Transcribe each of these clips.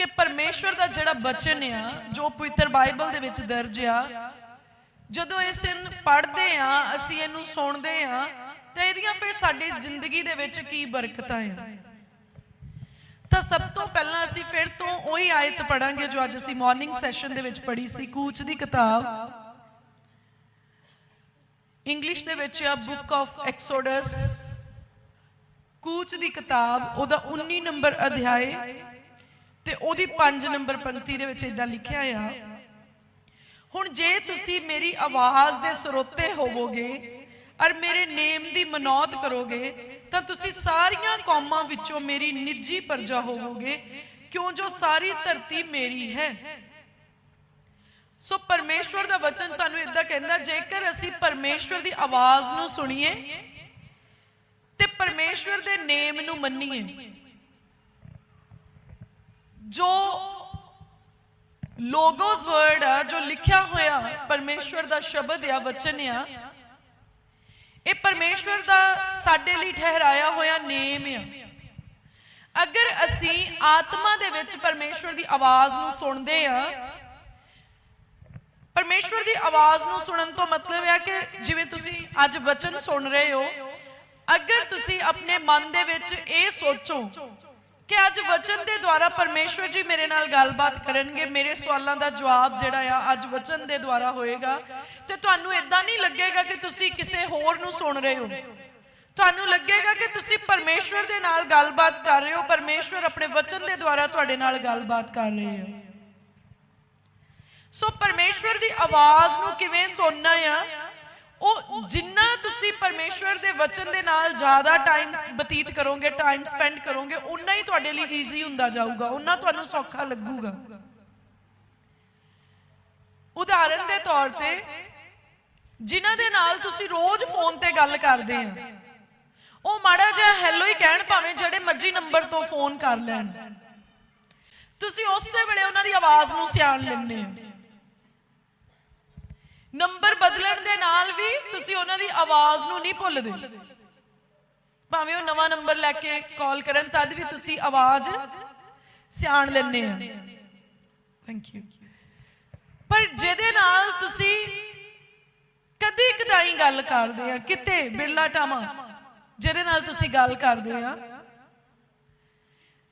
ਕਿ ਪਰਮੇਸ਼ਵਰ ਦਾ ਜਿਹੜਾ ਬਚਨ ਆ, ਜੋ ਪਵਿੱਤਰ ਬਾਈਬਲ ਦੇ ਵਿੱਚ ਦਰਜ ਆ, ਜਦੋਂ ਇਸ ਨੂੰ ਪੜ੍ਹਦੇ ਆ, ਅਸੀਂ ਇਹਨੂੰ ਸੁਣਦੇ ਆ, ਤਾਂ ਇਹਦੀਆਂ ਫਿਰ ਸਾਡੀ ਜ਼ਿੰਦਗੀ ਦੇ ਵਿੱਚ ਕੀ ਬਰਕਤਾਂ ਆ? ਤਾਂ ਸਭ ਤੋਂ ਪਹਿਲਾਂ ਅਸੀਂ ਫਿਰ ਤੋਂ ਉਹੀ ਆਇਤ ਪੜਾਂਗੇ ਜੋ ਅੱਜ ਅਸੀਂ ਮਾਰਨਿੰਗ ਸੈਸ਼ਨ ਦੇ ਵਿੱਚ ਪੜ੍ਹੀ ਸੀ, ਕੂਚ ਦੀ ਕਿਤਾਬ। ਇੰਗਲਿਸ਼ ਦੇ ਵਿੱਚ ਆ ਬੁੱਕ ਆਫ ਐਕਸੋਡਸ ਕੂਚ ਦੀ ਕਿਤਾਬ, ਉਹਦਾ 19 ਨੰਬਰ ਅਧਿਆਇ ਤੇ ਉਹਦੀ 5 ਨੰਬਰ ਪੰਕਤੀ ਦੇ ਵਿੱਚ ਇਦਾਂ ਲਿਖਿਆ ਆ, ਹੁਣ ਜੇ ਤੁਸੀਂ ਮੇਰੀ ਆਵਾਜ਼ ਦੇ ਸਰੋਤੇ ਹੋਵੋਗੇ ਔਰ ਮੇਰੇ ਨੇਮ ਦੀ ਮਨੌਤ ਕਰੋਗੇ, ਤਾਂ ਤੁਸੀਂ ਸਾਰੀਆਂ ਕੌਮਾਂ ਵਿੱਚੋਂ ਮੇਰੀ ਨਿੱਜੀ ਪਰਜਾ ਹੋਵੋਗੇ, ਕਿਉਂ ਜੋ ਸਾਰੀ ਧਰਤੀ ਮੇਰੀ ਹੈ? ਸੋ ਪਰਮੇਸ਼ਵਰ ਦਾ ਵਚਨ ਸਾਨੂੰ ਇਦਾਂ ਕਹਿੰਦਾ, ਜੇਕਰ ਅਸੀਂ ਪਰਮੇਸ਼ਵਰ ਦੀ ਆਵਾਜ਼ ਨੂੰ ਸੁਣੀਏ ਤੇ ਪਰਮੇਸ਼ਵਰ ਦੇ ਨੇਮ ਨੂੰ ਮੰਨੀਏ ਜੋ ਲੋਗੋਸ ਵਰਡ ਆ, ਜੋ ਲਿਖਿਆ ਹੋਇਆ ਪਰਮੇਸ਼ਵਰ ਦਾ ਸ਼ਬਦ ਆ, ਵਚਨ ਆ, ਇਹ ਪਰਮੇਸ਼ਵਰ ਦਾ ਸਾਡੇ ਲਈ ਠਹਿਰਾਇਆ ਹੋਇਆ ਨੇਮ ਆ। ਅਗਰ ਅਸੀਂ ਆਤਮਾ ਦੇ ਵਿੱਚ ਪਰਮੇਸ਼ਵਰ ਦੀ ਆਵਾਜ਼ ਨੂੰ ਸੁਣਦੇ ਆ, ਪਰਮੇਸ਼ਵਰ ਦੀ ਆਵਾਜ਼ ਨੂੰ ਸੁਣਨ ਤੋਂ ਮਤਲਬ ਹੈ ਕਿ ਜਿਵੇਂ ਤੁਸੀਂ ਅੱਜ ਵਚਨ ਸੁਣ ਰਹੇ ਹੋ, ਅਗਰ ਤੁਸੀਂ ਆਪਣੇ ਮਨ ਦੇ ਵਿੱਚ ਇਹ ਸੋਚੋ ਕਿ ਅੱਜ ਵਚਨ ਦੇ ਦੁਆਰਾ ਪਰਮੇਸ਼ਵਰ ਜੀ ਮੇਰੇ ਨਾਲ ਗੱਲਬਾਤ ਕਰਨਗੇ। ਮੇਰੇ ਸਵਾਲਾਂ ਦਾ ਜਵਾਬ ਜਿਹੜਾ ਆ, ਅੱਜ ਵਚਨ ਦੇ ਦੁਆਰਾ ਹੋਏਗਾ। ਤੇ ਤੁਹਾਨੂੰ ਇਦਾਂ ਨਹੀਂ ਲੱਗੇਗਾ ਕਿ ਤੁਸੀਂ ਕਿਸੇ ਹੋਰ ਨੂੰ ਸੁਣ ਰਹੇ ਹੋ। ਤੁਹਾਨੂੰ ਲੱਗੇਗਾ ਕਿ ਤੁਸੀਂ ਪਰਮੇਸ਼ਵਰ ਦੇ ਨਾਲ ਗੱਲਬਾਤ ਕਰ ਰਹੇ ਹੋ। ਪਰਮੇਸ਼ਵਰ ਆਪਣੇ ਵਚਨ ਦੇ ਦੁਆਰਾ ਤੁਹਾਡੇ ਨਾਲ ਗੱਲਬਾਤ ਕਰ ਰਹੇ ਹੈ ਸੋ ਪਰਮੇਸ਼ਵਰ ਦੀ ਆਵਾਜ਼ ਨੂੰ ਕਿਵੇਂ ਸੁਣਨਾ ਆ? ਉਹ ਜਿੰਨਾ ਤੁਸੀਂ ਪਰਮੇਸ਼ਵਰ ਦੇ ਵਚਨ ਦੇ ਨਾਲ ਜ਼ਿਆਦਾ ਟਾਈਮ ਬਤੀਤ ਕਰੋਗੇ ਟਾਈਮ ਸਪੈਂਡ ਕਰੋਗੇ ਉਨਾ ਹੀ ਤੁਹਾਡੇ ਲਈ ਈਜ਼ੀ ਹੁੰਦਾ ਜਾਊਗਾ ਉਨਾ ਤੁਹਾਨੂੰ ਸੌਖਾ ਲੱਗੂਗਾ। ਉਦਾਹਰਨ ਦੇ ਤੌਰ ਤੇ, ਜਿਨ੍ਹਾਂ ਦੇ ਨਾਲ ਤੁਸੀਂ ਰੋਜ਼ ਫੋਨ ਤੇ ਗੱਲ ਕਰਦੇ ਆ, ਉਹ ਮਾੜਾ ਜਿਹਾ ਹੈਲੋ ਹੀ ਕਹਿਣ ਭਾਵੇਂ ਜਿਹੜੇ ਮਰਜ਼ੀ ਨੰਬਰ ਤੋਂ ਫੋਨ ਕਰ ਲੈਣ। ਤੁਸੀਂ ਉਸੇ ਵੇਲੇ ਉਹਨਾਂ ਦੀ ਆਵਾਜ਼ ਨੂੰ ਸਿਆਣ ਲੈਂਦੇ ਹੋ ਨੰਬਰ ਬਦਲਣ ਦੇ ਨਾਲ ਵੀ ਤੁਸੀਂ ਉਹਨਾਂ ਦੀ ਆਵਾਜ਼ ਨੂੰ ਨਹੀਂ ਭੁੱਲਦੇ। ਭਾਵੇਂ ਉਹ ਨਵਾਂ ਨੰਬਰ ਲੈ ਕੇ ਕਾਲ ਕਰਨ, ਤਦ ਵੀ ਤੁਸੀਂ ਆਵਾਜ਼ ਸਿਆਣ ਲੈਂਦੇ ਆ। ਥੈਂਕ ਯੂ ਪਰ ਜਿਹਦੇ ਨਾਲ ਤੁਸੀਂ ਕਦੀ ਕਦਾਈ ਗੱਲ ਕਰਦੇ ਆ, ਕਿਤੇ ਬਿਰਲਾ ਟਾਮਾ, ਜਿਹਦੇ ਨਾਲ ਤੁਸੀਂ ਗੱਲ ਕਰਦੇ ਆ।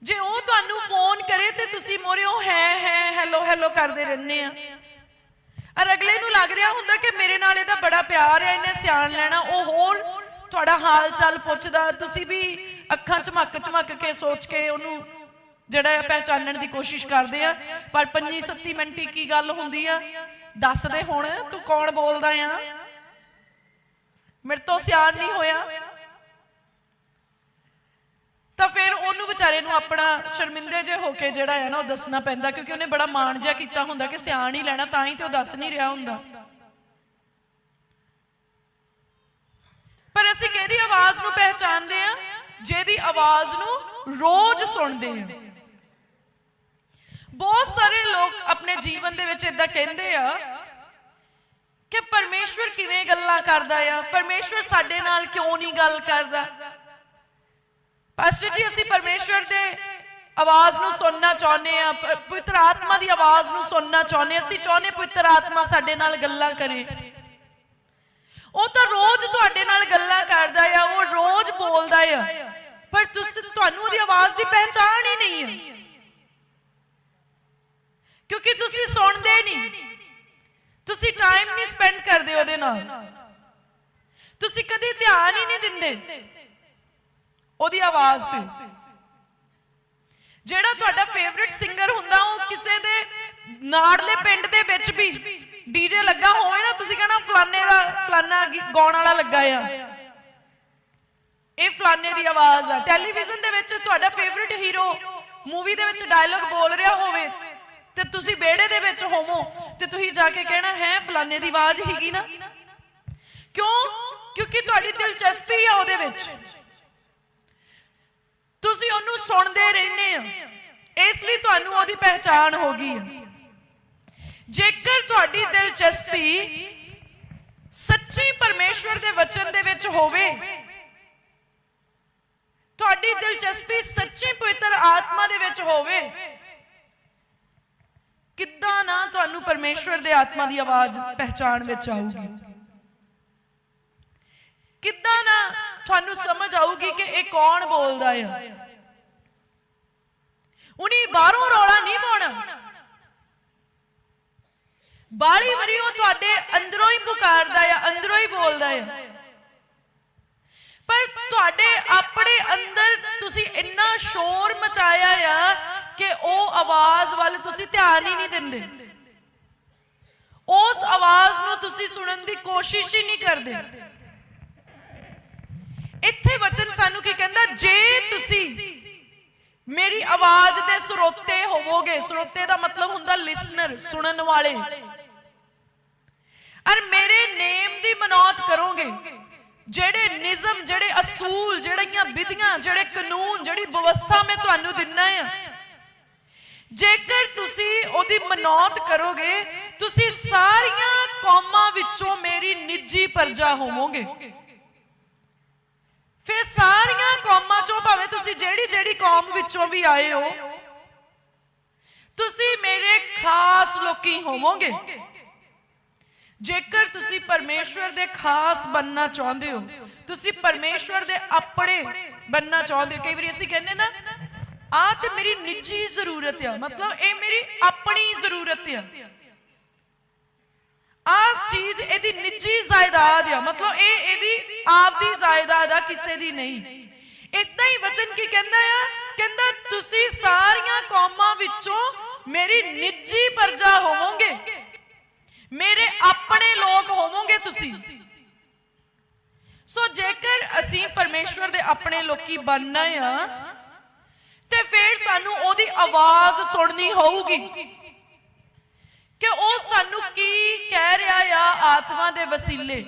ਜੇ ਉਹ ਤੁਹਾਨੂੰ ਫੋਨ ਕਰੇ ਤੇ ਤੁਸੀਂ ਮੋਰਿਓ ਹੈ ਹੈ, ਹੈਲੋ ਹੈਲੋ ਕਰਦੇ ਰਹਿੰਦੇ ਆ। ਔਰ ਅਗਲੇ ਨੂੰ ਲੱਗ ਰਿਹਾ ਹੁੰਦਾ ਕਿ ਮੇਰੇ ਨਾਲ ਇਹਦਾ ਬੜਾ ਪਿਆਰ ਹੈ, ਇਹਨੇ ਸਿਆਣ ਲੈਣਾ। ਉਹ ਹੋਰ ਤੁਹਾਡਾ ਹਾਲ ਚਾਲ ਪੁੱਛਦਾ। ਤੁਸੀਂ ਵੀ ਅੱਖਾਂ ਝਮਕ ਝਮਕ ਕੇ ਸੋਚ ਕੇ ਉਹਨੂੰ ਜਿਹੜਾ ਹੈ ਪਹਿਚਾਨਣ ਦੀ ਕੋਸ਼ਿਸ਼ ਕਰਦੇ ਆ। ਪਰ 25 27 ਮਿੰਟੀ ਕੀ ਗੱਲ ਹੁੰਦੀ ਆ? ਦੱਸ ਦੇ ਹੁਣ ਤੂੰ ਕੌਣ ਬੋਲਦਾ ਆ? ਮੇਰੇ ਤੋਂ ਸਿਆਣ ਨਹੀਂ ਹੋਇਆ। ਤਾਂ ਫਿਰ ਉਹਨੂੰ ਵਿਚਾਰੇ ਨੂੰ ਆਪਣਾ ਸ਼ਰਮਿੰਦੇ ਜੇ ਹੋ ਕੇ ਜਿਹੜਾ ਹੈ ਨਾ ਉਹ ਦੱਸਣਾ ਪੈਂਦਾ, ਕਿਉਂਕਿ ਉਹਨੇ ਬੜਾ ਮਾਣ ਜਿਹਾ ਕੀਤਾ ਹੁੰਦਾ ਕਿ ਸਿਆਣ ਹੀ ਲੈਣਾ, ਤਾਂ ਹੀ ਤੇ ਉਹ ਦੱਸ ਨਹੀਂ ਰਿਹਾ ਹੁੰਦਾ। ਪਰ ਅਸੀਂ ਕਿਹਦੀ ਆਵਾਜ਼ ਨੂੰ ਪਹਿਚਾਨਦੇ ਆ ਜਿਹਦੀ ਆਵਾਜ਼ ਨੂੰ ਰੋਜ਼ ਸੁਣਦੇ ਆ ਬਹੁਤ ਸਾਰੇ ਲੋਕ ਆਪਣੇ ਜੀਵਨ ਦੇ ਵਿੱਚ ਇਦਾਂ ਕਹਿੰਦੇ ਆ ਕਿ ਪਰਮੇਸ਼ਵਰ ਕਿਵੇਂ ਗੱਲਾਂ ਕਰਦਾ ਆ? ਪਰਮੇਸ਼ਵਰ ਸਾਡੇ ਨਾਲ ਕਿਉਂ ਨਹੀਂ ਗੱਲ ਕਰਦਾ? ਪਾਸਟਰ ਜੀ ਅਸੀਂ ਪਰਮੇਸ਼ਵਰ ਦੇ ਆਵਾਜ਼ ਨੂੰ ਸੁਣਨਾ ਚਾਹੁੰਦੇ ਆ ਪਵਿੱਤਰ ਆਤਮਾ ਦੀ ਆਵਾਜ਼ ਨੂੰ ਸੁਣਨਾ ਚਾਹੁੰਦੇ ਹਾਂ। ਅਸੀਂ ਚਾਹੁੰਦੇ ਪਵਿੱਤਰ ਆਤਮਾ ਸਾਡੇ ਨਾਲ ਗੱਲਾਂ ਕਰੇ। ਉਹ ਤਾਂ ਰੋਜ਼ ਤੁਹਾਡੇ ਨਾਲ ਗੱਲਾਂ ਕਰਦਾ ਆ, ਉਹ ਰੋਜ਼ ਬੋਲਦਾ ਆ। ਪਰ ਤੁਸੀਂ, ਤੁਹਾਨੂੰ ਉਹਦੀ ਆਵਾਜ਼ ਦੀ ਪਹਿਚਾਣ ਹੀ ਨਹੀਂ ਹੈ ਕਿਉਂਕਿ ਤੁਸੀਂ ਸੁਣਦੇ ਨਹੀਂ। ਤੁਸੀਂ ਟਾਈਮ ਨਹੀਂ ਸਪੈਂਡ ਕਰਦੇ ਉਹਦੇ ਨਾਲ। ਤੁਸੀਂ ਕਦੇ ਧਿਆਨ ਹੀ ਨਹੀਂ ਦਿੰਦੇ। ਉਹਦੀ ਆਵਾਜ਼ ਤੇ। ਜਿਹੜਾ ਤੁਹਾਡਾ ਫੇਵਰਿਟ ਸਿੰਗਰ ਹੁੰਦਾ, ਉਹ ਕਿਸੇ ਦੇ ਨਾੜਲੇ ਪਿੰਡ ਦੇ ਵਿੱਚ ਵੀ ਡੀਜੇ ਲੱਗਾ ਹੋਵੇ ਨਾ, ਤੁਸੀਂ ਕਹਣਾ ਫਲਾਣੇ ਦਾ, ਫਲਾਣਾ ਗਾਉਣ ਵਾਲਾ ਲੱਗਾ ਆ। ਇਹ ਫਲਾਣੇ ਦੀ ਆਵਾਜ਼ ਆ। ਟੈਲੀਵਿਜ਼ਨ ਦੇ ਵਿੱਚ ਤੁਹਾਡਾ ਫੇਵਰਿਟ ਹੀਰੋ ਮੂਵੀ ਦੇ ਵਿੱਚ ਡਾਇਲੌਗ ਬੋਲ ਰਿਹਾ ਹੋਵੇ, ਤੇ ਤੁਸੀਂ ਵਿਹੜੇ ਦੇ ਵਿੱਚ ਹੋਵੋ, ਤੇ ਤੁਸੀਂ ਜਾ ਕੇ ਕਹਿਣਾ, ਹੈ, ਫਲਾਣੇ ਦੀ ਆਵਾਜ਼ ਹੀਗੀ ਨਾ? ਕਿਉਂ? ਕਿਉਂਕਿ ਤੁਹਾਡੀ ਦਿਲਚਸਪੀ ਆ ਉਹਦੇ ਵਿੱਚ। ਤੁਸੀਂ ਉਹਨੂੰ ਸੁਣਦੇ ਰਹਿੰਦੇ ਆ। ਇਸ ਲਈ ਤੁਹਾਨੂੰ ਉਹਦੀ ਪਹਿਚਾਣ ਹੋ ਗਈ ਜੇਕਰ ਤੁਹਾਡੀ ਦਿਲਚਸਪੀ ਸੱਚੀ ਪਰਮੇਸ਼ਵਰ ਦੇ ਵਚਨ ਦੇ ਵਿੱਚ ਹੋਵੇ, ਤੁਹਾਡੀ ਦਿਲਚਸਪੀ ਸੱਚੀ ਪਵਿੱਤਰ ਆਤਮਾ ਦੇ ਵਿੱਚ ਹੋਵੇ, ਕਿੱਦਾਂ ਨਾ ਤੁਹਾਨੂੰ ਪਰਮੇਸ਼ਵਰ ਦੇ ਆਤਮਾ ਦੀ ਆਵਾਜ਼ ਪਹਿਚਾਣ ਵਿੱਚ ਆਊਗੀ। ਕਿੱਦਾਂ ਨਾ ਤੁਹਾਨੂੰ ਸਮਝ ਆਊਗੀ ਕਿ ਇਹ ਕੌਣ ਬੋਲਦਾ ਆ। ਉਨੀ ਬਾਹਰੋਂ ਰੌਲਾ ਨਹੀਂ ਪਾਉਣਾ। ਬਾਲੀ ਵਰੀ ਉਹ ਤੁਹਾਡੇ ਅੰਦਰੋਂ ਹੀ ਪੁਕਾਰਦਾ ਆ, ਅੰਦਰੋਂ ਹੀ ਬੋਲਦਾ ਆ। ਪਰ ਤੁਹਾਡੇ ਆਪਣੇ ਅੰਦਰ ਤੁਸੀਂ ਇੰਨਾ ਸ਼ੋਰ ਮਚਾਇਆ ਆ ਕਿ ਉਹ ਆਵਾਜ਼ ਵੱਲ ਤੁਸੀਂ ਧਿਆਨ ਹੀ ਨਹੀਂ ਦਿੰਦੇ। ਉਸ ਆਵਾਜ਼ ਨੂੰ ਤੁਸੀਂ ਸੁਣਨ ਦੀ ਕੋਸ਼ਿਸ਼ ਹੀ ਨਹੀਂ ਕਰਦੇ। ਇੱਥੇ ਵਚਨ ਸਾਨੂੰ ਕੀ ਕਹਿੰਦਾ, ਜੇ ਤੁਸੀਂ ਮੇਰੀ ਆਵਾਜ਼ ਦੇ ਸਰੋਤੇ ਹੋਵੋਗੇ, ਸਰੋਤੇ ਦਾ ਮਤਲਬ ਹੁੰਦਾ ਲਿਸਨਰ ਸੁਣਨ ਵਾਲੇ। ਔਰ ਮੇਰੇ ਨੇਮ ਦੀ ਮਨੌਤ ਕਰੋਗੇ, ਜਿਹੜੇ ਨਿਜ਼ਮ, ਜਿਹੜੇ ਅਸੂਲ, ਜਿਹੜੀਆਂ ਵਿਧੀਆਂ, ਜਿਹੜੇ ਕਾਨੂੰਨ, ਜਿਹੜੀ ਵਿਵਸਥਾ ਮੈਂ ਤੁਹਾਨੂੰ ਦਿੰਨਾ ਆ, ਜੇਕਰ ਤੁਸੀਂ ਉਹਦੀ ਮਨੌਤ ਕਰੋਗੇ, ਤੁਸੀਂ ਸਾਰੀਆਂ ਕੌਮਾਂ ਵਿੱਚੋਂ ਮੇਰੀ ਨਿੱਜੀ ਪਰਜਾ ਹੋਵੋਗੇ। ਫਿਰ ਸਾਰੀਆਂ ਕੌਮਾਂ ਚੋਂ ਭਾਵੇਂ ਤੁਸੀਂ ਜਿਹੜੀ ਜਿਹੜੀ ਕੌਮ ਵਿੱਚੋਂ ਵੀ ਆਏ ਹੋ, ਤੁਸੀਂ ਮੇਰੇ ਖਾਸ ਲੋਕੀ ਹੋਵੋਗੇ। ਜੇਕਰ ਤੁਸੀਂ ਪਰਮੇਸ਼ਵਰ ਦੇ ਖਾਸ ਬੰਨਣਾ ਚਾਹੁੰਦੇ ਹੋ, ਤੁਸੀਂ ਪਰਮੇਸ਼ਵਰ ਦੇ ਆਪਣੇ ਬੰਨਣਾ ਚਾਹੁੰਦੇ ਹੋ। ਕਈ ਵਾਰੀ ਅਸੀਂ ਕਹਿੰਦੇ ਨਾ ਆ ਤੇ ਮੇਰੀ ਨਿੱਜੀ ਜ਼ਰੂਰਤ ਆ। ਮਤਲਬ ਇਹ ਮੇਰੀ ਆਪਣੀ ਜ਼ਰੂਰਤ ਆ ਆ। ਚੀਜ਼ ਇਹਦੀ ਨਿੱਜੀ ਜਾਇਦਾਦ ਆ। ਮਤਲਬ ਇਹ ਇਹਦੀ ਆਪਦੀ ਜਾਇਦਾਦ ਆ, ਕਿਸੇ ਦੀ ਨਹੀਂ। ਇਦਾਂ ਹੀ ਵਚਨ ਕੀ ਕਹਿੰਦਾ ਆ? ਕਹਿੰਦਾ, ਤੁਸੀਂ ਸਾਰੀਆਂ ਕੌਮਾਂ ਵਿੱਚੋਂ ਮੇਰੀ ਨਿੱਜੀ ਪਰਜਾ ਹੋਵੋਗੇ। ਮੇਰੇ ਆਪਣੇ ਲੋਕ ਹੋਵੋਗੇ ਤੁਸੀਂ। ਸੋ ਜੇਕਰ ਅਸੀਂ ਪਰਮੇਸ਼ਵਰ ਦੇ ਆਪਣੇ ਲੋਕੀ ਬਣਨਾ ਆ, ਤੇ ਫਿਰ ਸਾਨੂੰ ਉਹਦੀ ਆਵਾਜ਼ ਸੁਣਨੀ ਹੋਊਗੀ। ਕਿ ਉਹ ਸਾਨੂੰ ਕੀ ਕਹਿ ਰਿਹਾ ਆ ਆਤਮਾ ਦੇ ਵਸੀਲੇ?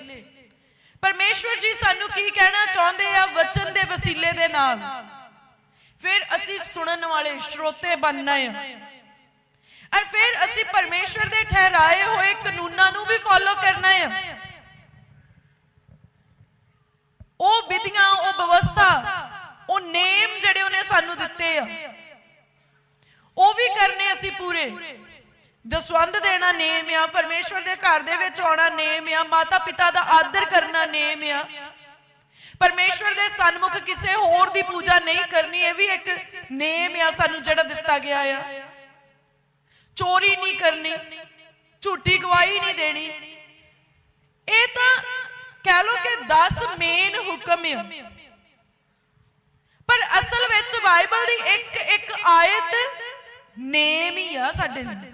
ਪਰਮੇਸ਼ਵਰ ਜੀ ਸਾਨੂੰ ਕੀ ਕਹਿਣਾ ਚਾਹੁੰਦੇ ਆ ਵਚਨ ਦੇ ਵਸੀਲੇ ਦੇ ਨਾਲ? ਫਿਰ ਅਸੀਂ ਸੁਣਨ ਵਾਲੇ ਸਰੋਤੇ ਬਣਨਾ ਆ। ਔਰ ਫਿਰ ਅਸੀਂ ਪਰਮੇਸ਼ਵਰ ਦੇ ਠਹਿਰਾਏ ਹੋਏ ਕਾਨੂੰਨਾਂ ਨੂੰ ਵੀ ਫੋਲੋ ਕਰਨਾ ਆ। ਉਹ ਵਿਧੀਆਂ, ਉਹ ਵਿਵਸਥਾ, ਉਹ ਨੇਮ ਜਿਹੜੇ ਉਹਨੇ ਸਾਨੂੰ ਦਿੱਤੇ ਆ, ਉਹ ਵੀ ਕਰਨੇ ਅਸੀਂ ਪੂਰੇ। ਦਸਵੰਦ ਦੇਣਾ ਨੇਮ ਆ, ਪਰਮੇਸ਼ਵਰ ਦੇ ਘਰ ਦੇ ਵਿੱਚ ਆਉਣਾ ਨੇਮ ਆ ਮਾਤਾ ਪਿਤਾ ਦਾ ਆਦਰ ਕਰਨਾ ਨੇਮ ਆ। ਪਰਮੇਸ਼ਵਰ ਦੇ ਸਨਮੁਖ ਕਿਸੇ ਹੋਰ ਦੀ ਪੂਜਾ ਨਹੀਂ ਕਰਨੀ, ਇਹ ਵੀ ਇੱਕ ਨੇਮ ਆ ਸਾਨੂੰ ਜਿਹੜਾ ਦਿੱਤਾ ਗਿਆ ਆ। ਚੋਰੀ ਨਹੀਂ ਕਰਨੀ, ਝੂਠੀ ਗਵਾਹੀ ਨਹੀਂ ਦੇਣੀ। ਇਹ ਤਾਂ ਕਹਿ ਲੋ ਕਿ 10 ਮੇਨ ਹੁਕਮ ਆ। ਪਰ ਅਸਲ ਵਿੱਚ ਬਾਈਬਲ ਦੀ ਇੱਕ ਇੱਕ ਆਇਤ ਨੇਮ ਹੀ ਆ ਸਾਡੇ ਲਈ